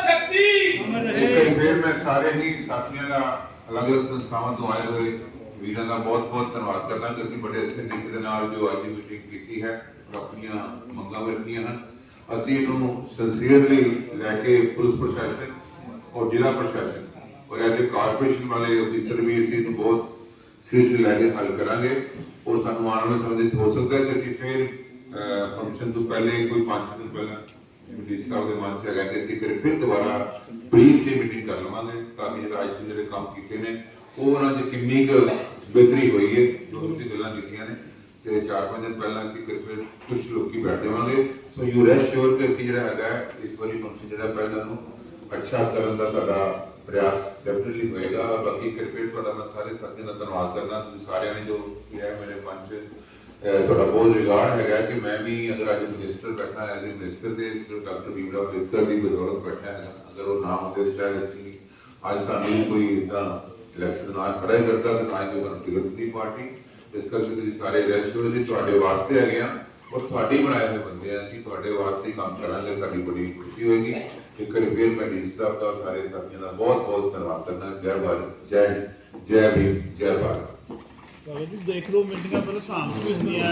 ਸ਼ਕਤੀ! ਇੱਕ ਵਾਰੀ ਫੇਰ ਮੈਂ ਸਾਰੇ ਹੀ ਸਾਥੀਆਂ ਦਾ ਅਲੱਗ-ਅਲੱਗ ਸੰਸਥਾਵਾਂ ਤੋਂ ਆਏ ਹੋਏ ਵੀਰਾਂ ਦਾ ਬਹੁਤ-ਬਹੁਤ ਧੰਨਵਾਦ ਕਰਦਾ ਕਿ ਅਸੀਂ ਬੜੇ ਅੱਛੇ ਤਰੀਕੇ ਦੇ ਨਾਲ ਜੋ ਅੱਜ ਮੀਟਿੰਗ ਕੀਤੀ ਹੈ ਆਪਣੀਆਂ ਮੰਗਾਂ ਰੱਖੀਆਂ ਹਨ। ਅਸੀਂ ਇਹਨੂੰ ਸਿੰਸੀਅਰਲੀ ਲੈ ਕੇ ਪੁਲਿਸ ਪ੍ਰਸ਼ਾਸਨ ਔਰ ਜ਼ਿਲ੍ਹਾ ਪ੍ਰਸ਼ਾਸਨ ਔਰ ਐਜ਼ ਕਾਰਪੋਰੇਸ਼ਨ ਵਾਲੇ ਅਫੀਸਰ ਵੀ ਅਸੀਂ ਇਹਨੂੰ ਬਹੁਤ ਸੀਰੀਅਸਲੀ ਲੈ ਕੇ ਹੱਲ ਕਰਾਂਗੇ ਔਰ ਸਾਨੂੰ ਆਉਣ ਵਾਲੇ ਸਮੇਂ ਵਿੱਚ ਹੋ ਸਕਦਾ ਹੈ ਕਿ ਅਸੀਂ ਫਿਰ ਫੰਕਸ਼ਨ ਤੋਂ ਪਹਿਲੇ ਕੋਈ 5 ਦਿਨ ਪਹਿਲਾਂ ਮਿਨਿਸਟਰ ਸਾਹਿਬ ਦੇ ਮਨ ਚ ਹੈਗਾ ਕਿ ਅਸੀਂ ਫਿਰ ਫਿਰ ਦੁਬਾਰਾ ਬਰੀਫ ਦੀ ਮੀਟਿੰਗ ਕਰ ਲਵਾਂਗੇ ਤਾਂ ਕਿ ਜਿਹੜਾ ਅੱਜ ਦੇ ਜਿਹੜੇ ਕੰਮ ਕੀਤੇ ਨੇ ਉਹ ਉਹਨਾਂ ਦੀ ਕਿੰਨੀ ਕੁ ਬਿਹਤਰੀ ਹੋਈ ਹੈ ਜੋ ਤੁਸੀਂ ਗੱਲਾਂ ਕੀਤੀਆਂ ਨੇ। ਤੇ ਚਾਰ ਪੰਜ ਦਿਨ ਪਹਿਲਾਂ ਅਸੀਂ ਫਿਰ ਫਿਰ ਕੁਝ ਲੋਕੀ ਬੈਠ ਜਾਵਾਂਗੇ। ਸੋ ਯੂ ਰੈਸਟ ਸ਼ੋਰ ਕਿ ਅਸੀਂ ਜਿਹੜਾ ਹੈਗਾ ਹੈ, ਇਸ ਵਾਰੀ ਫੰਕਸ਼ਨ ਜਿਹੜਾ ਪਹਿਲਾਂ ਨੂੰ ਅੱਛਾ ਕਰਨ ਦਾ ਸਾਡਾ ਪ੍ਰਯਾਸ ਡੈਫੀਨਿਟਲੀ ਹੋਏਗਾ। ਬਾਕੀ ਕਿਰਪੇਟ ਤੁਹਾਡਾ ਮੈਂ ਸਾਰੇ ਸਾਥੀਆਂ ਦਾ ਧੰਨਵਾਦ ਕਰਦਾ ਤੁਸੀਂ ਸਾਰਿਆਂ ਨੇ ਜੋ ਕਿਹਾ ਮੇਰੇ ਮਨ 'ਚ, ਅਹ, ਤੁਹਾਡਾ ਬਹੁਤ ਰਿਗਾਰਡ ਹੈਗਾ ਕਿ ਮੈਂ ਵੀ ਅਗਰ ਅੱਜ ਮਿਨਿਸਟਰ ਬੈਠਾ ਐਜ਼ ਅ ਮਿਨਿਸਟਰ ਦੇ ਸਿਰਫ ਡਾਕਟਰ ਬੀਬਰਾ ਅੰਬੇਦਕਰ ਦੀ ਬਦੌਲਤ ਬੈਠਾ ਹੈਗਾ ਅਗਰ ਉਹ ਨਾ ਹੁੰਦੇ ਤਾਂ ਸ਼ਾਇਦ ਅਸੀਂ ਅੱਜ ਸਾਨੂੰ ਕੋਈ ਇਦਾਂ ਇਲੈਕਸ਼ਨ ਨਾ ਖੜਾ ਹੀ ਕਰਦਾ ਤੇ ਨਾ ਹੀ ਕੋਈ ਸਾਨੂੰ ਟਿਕਟ ਦਿੱਤੀ ਪਾਰਟੀ। ਇਸ ਕਰਕੇ ਤੁਸੀਂ ਸਾਰੇ ਰੈਸਟ ਹੋ ਜੀ, ਤੁਹਾਡੇ ਵਾਸਤੇ ਹੈਗੇ ਆ। ਔਰ ਤੁਹਾਡੇ ਬਣਾਏ ਹੋਏ ਬੰਦੇ ਆ ਅਸੀਂ ਤੁਹਾਡੇ ਵਾਸਤੇ ਕੰਮ ਕਰਾਂਗੇ ਸਾਡੀ ਬੜੀ ਖੁਸ਼ੀ ਹੋਏਗੀ। ਇੱਕ ਵਾਰੀ ਫੇਰ ਮੈਂ ਡੀ ਸਾਹਿਬ ਦਾ ਸਾਰੇ ਸਾਥੀਆਂ ਦਾ ਬਹੁਤ ਬਹੁਤ ਧੰਨਵਾਦ ਕਰਦਾ। ਜੈ ਭਾਰਤ ਜੈ ਹਿੰਦ, ਜੈ ਭੀਮ ਜੈ ਭਾਰਤ। ਜੀ ਦੇਖ ਲਓ ਮੀਟਿੰਗਾਂ ਪਹਿਲਾਂ ਸ਼ਾਮ ਨੂੰ ਵੀ ਹੁੰਦੀਆਂ